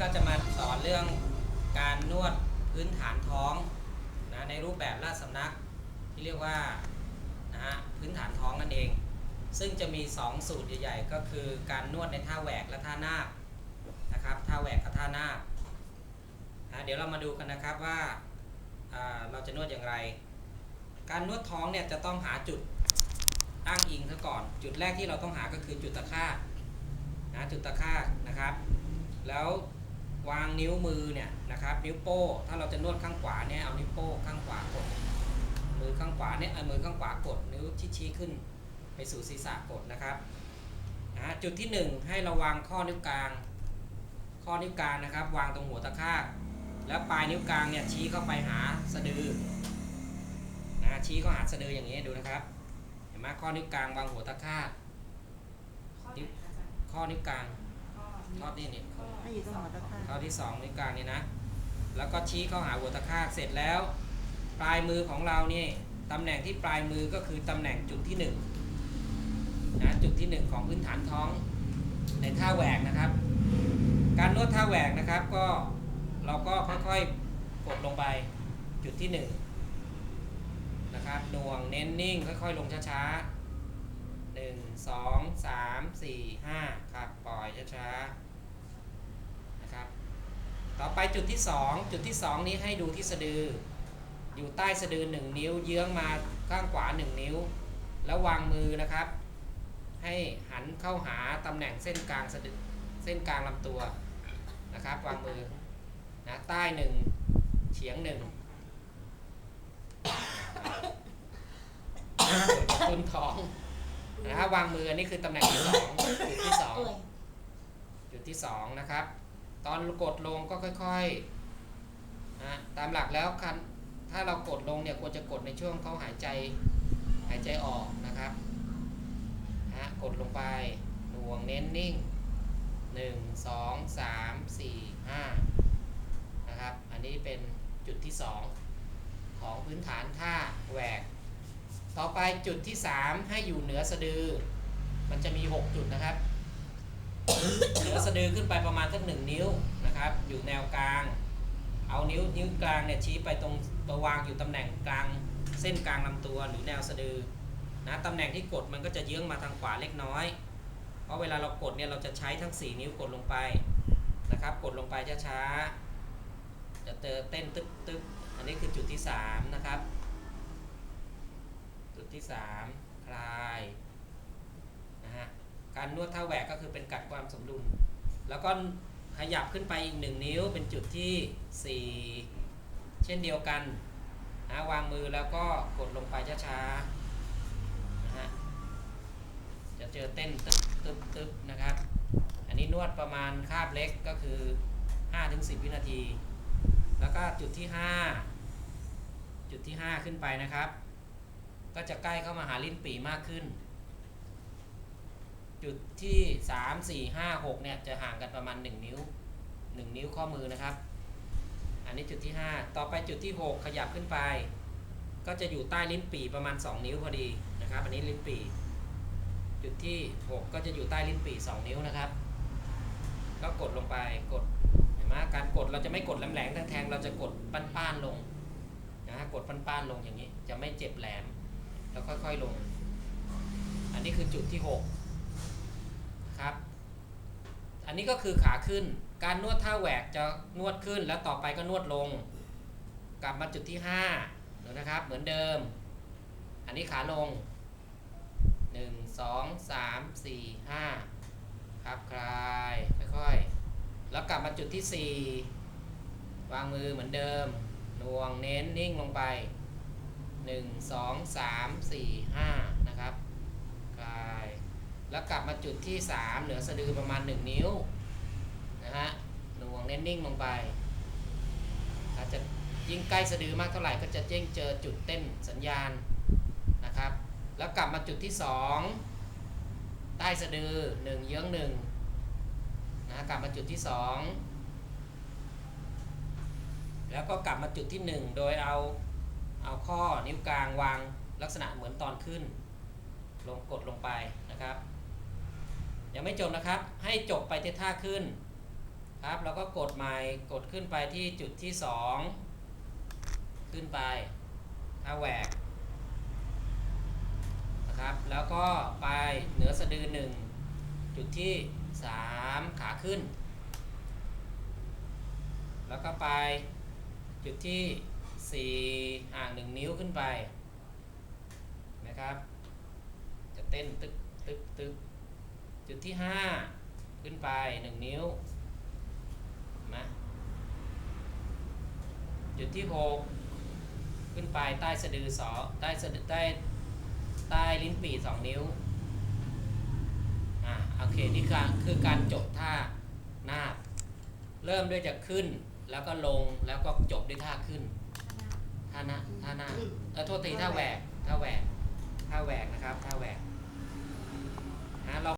ก็จะมาสอนเรื่องการนวดพื้นฐานท้องนะในรูปแบบราชสำนักที่เรียกว่านะฮะพื้นฐานท้องนั่นเอง ซึ่งจะมี 2 สูตรใหญ่ๆ ก็คือการนวดในท่าแหวกและท่านาบนะครับท่าแหวกกับท่านาบนะเดี๋ยวเรามาดูกันนะครับว่าเราจะนวดอย่างไร การนวดท้องเนี่ยจะต้องหาจุดตั้งอิงซะก่อน จุดแรกที่เราต้องหาก็คือจุดตะค่านะจุดตะค่านะครับ แล้ว วางนิ้วมือเนี่ยนะครับนิ้วโป้ถ้าเราจะนวดข้างขวาเนี่ยเอานิ้วโป้ข้างขวากด มือข้างขวาเนี่ยเอามือข้างขวากดนิ้วชี้ชี้ขึ้น ไปสู่ศีรษะกดนะครับนะจุดที่หนึ่งให้เราวางข้อนิ้วกลาง ข้อนิ้วกลางนะครับ วางตรงหัวตะค่าตแล้วปลายนิ้วกลางเนี่ยชี้เข้าไปหาสะดือนะชี้เข้าหาสะดืออย่างนี้ดูนะครับ เห็นไหมข้อนิ้วกลางวางหัวตะค่าตข้อไหนคะอาจารย์ข้อนิ้วกลางข้อ ทอดนี่นี่ข้อให้อยู่ตรงหัวตะข่ายข้อที่สองนิ้วกลางนี่นะ แล้วก็ชี้เข้าหาหัวตะค่าเสร็จแล้ว ปลายมือของเรานี่ตำแหน่งที่ปลายมือก็คือตำแหน่งจุดที่หนึ่งนะจุดที่หนึ่งของพื้นฐานท้องในท่าแหวกนะครับ การนวดท่าแหวกนะครับก็เราก็ค่อยๆกดลงไปจุดที่หนึ่งนะครับหน่วงเน้นนิ่งค่อยๆลงช้าๆ หนึ่งสองสามสี่ห้าครับปล่อยช้าๆนะครับต่อไปจุดที่2จุดที่2นี้ให้ดูที่สะดือ อยู่ใต้สะดือ1นิ้ว เยื้องมาข้างขวา1นิ้ว แล้ววางมือนะครับ ให้หันเข้าหาตำแหน่งเส้นกลางสะดือเส้นกลางลำตัวนะครับวางมือนะใต้หนึ่งเฉียงหนึ่งคุณท้อง นะครับวางมืออันนี้คือตำแหน่งที่สองจุดที่สองจุดที่สองนะครับ ตอนกดลงก็ค่อยๆนะตามหลักแล้วคันถ้าเรากดลงเนี่ยควรจะกดในช่วงเขาหายใจหายใจออกนะครับนะกดลงไปหน่วงเน้นนิ่ง1 2 3 4 5นะครับ อันนี้เป็นจุดที่2ของพื้นฐานท่าแหวก ต่อไปจุดที่ 3 ให้อยู่เหนือสะดือ มันจะมี 6 จุดนะครับ เหนือสะดือขึ้นไปประมาณสักหนึ่งนิ้วนะครับ อยู่แนวกลาง เอานิ้วนิ้วกลางเนี่ยชี้ไปตรงตัววางอยู่ตำแหน่งกลางเส้นกลางลำตัวหรือแนวสะดือนะตำแหน่งที่กดมันก็จะเยื้องมาทางขวาเล็กน้อย เพราะเวลาเรากดเนี่ยเราจะใช้ทั้ง 4 นิ้วกดลงไปนะครับ กดลงไปช้าๆจะเจอเต้นตึ๊บตึ๊บอันนี้คือจุดที่ 3 นะครับ ที่ 3 คลายนะฮะการนวดท่าแหวกก็คือเป็นกัดความสมดุล แล้วก็ขยับขึ้นไปอีกหนึ่งนิ้วเป็นจุดที่ 4 เช่นเดียวกันนะวางมือแล้วก็กดลงไปช้าๆนะฮะจะเจอเต้นตึ๊บตึ๊บตึ๊บนะครับ อันนี้นวดประมาณคาบเล็กก็คือ 5-10 วินาที แล้วก็จุดที่ 5 จุดที่ 5 ขึ้นไปนะครับ ก็จะใกล้เข้ามาหาลิ้นปี่มากขึ้น จุดที่3 4 5 6เนี่ยจะห่างกันประมาณ1นิ้ว1นิ้วข้อมือนะครับ อันนี้จุดที่5ต่อไปจุดที่6ขยับขึ้นไป ก็จะอยู่ใต้ลิ้นปี่ประมาณ2นิ้วพอดีนะครับ อันนี้ลิ้นปี่จุดที่6ก็จะอยู่ใต้ลิ้นปี่2นิ้วนะครับ ก็กดลงไปกดเห็นไหมการกดเราจะไม่กดแหลมๆแทงๆเราจะกดป้านๆลงนะฮะกดป้านๆลงอย่างนี้ จะไม่เจ็บแหลม แล้วค่อย ๆ ลง อันนี้คือจุดที่ 6 ครับ อันนี้ก็คือขาขึ้น การนวดท่าแหวกจะนวดขึ้นแล้วต่อไปก็นวดลง กลับมาจุดที่5ดูนะครับ เหมือนเดิม อันนี้ขาลง 1 2 3 4 5 ครับคลายค่อยๆ แล้วกลับมาจุดที่ 4 วางมือเหมือนเดิมนวงเน้นนิ่งลงไป 1 2 3 4 5นะครับคลายแล้วกลับมาจุดที่ 3 เหนือสะดือประมาณ 1 นิ้วนะฮะหน่วงเน้นนิ่งลงไปอาจจะยิ่งใกล้สะดือมากเท่าไหร่ก็จะยิ่งเจอจุดเต้นสัญญาณนะครับ แล้วกลับมาจุดที่ 2 ใต้สะดือ 1 เยื้อง1นะกลับมาจุดที่ 2 แล้วก็กลับมาจุดที่ 1 โดยเอา ข้อนิ้วกลางวางลักษณะเหมือนตอนขึ้น ลงกดลงไปนะครับยังไม่จบนะครับ ให้จบไปที่ท่าขึ้นครับแล้วก็กดใหม่กดขึ้นไปที่จุดที่สองขึ้นไปถ้าแหวกนะครับแล้วก็ไปเหนือสะดือหนึ่งจุดที่สามขาขึ้น แล้วก็ไปจุดที่ สี่ห่างหนึ่งนิ้วขึ้นไปนะครับ จะเต้นตึกตึกตึกจุดที่ห้าขึ้นไปหนึ่งนิ้วนะจุดที่หกขึ้นไปใต้สะดือสอใต้สะดือใต้ใต้ลิ้นปี่สองนิ้วอ่าโอเคนี่คือคือการจบท่าหน้าบเริ่มด้วยจะขึ้นแล้วก็ลงแล้วก็จบด้วยท่าขึ้น ท่าหน้าท่าหน้าเออโทษทีท่าแหวกท่าแหวกท่าแหวกนะครับท่าแหวกนะลอง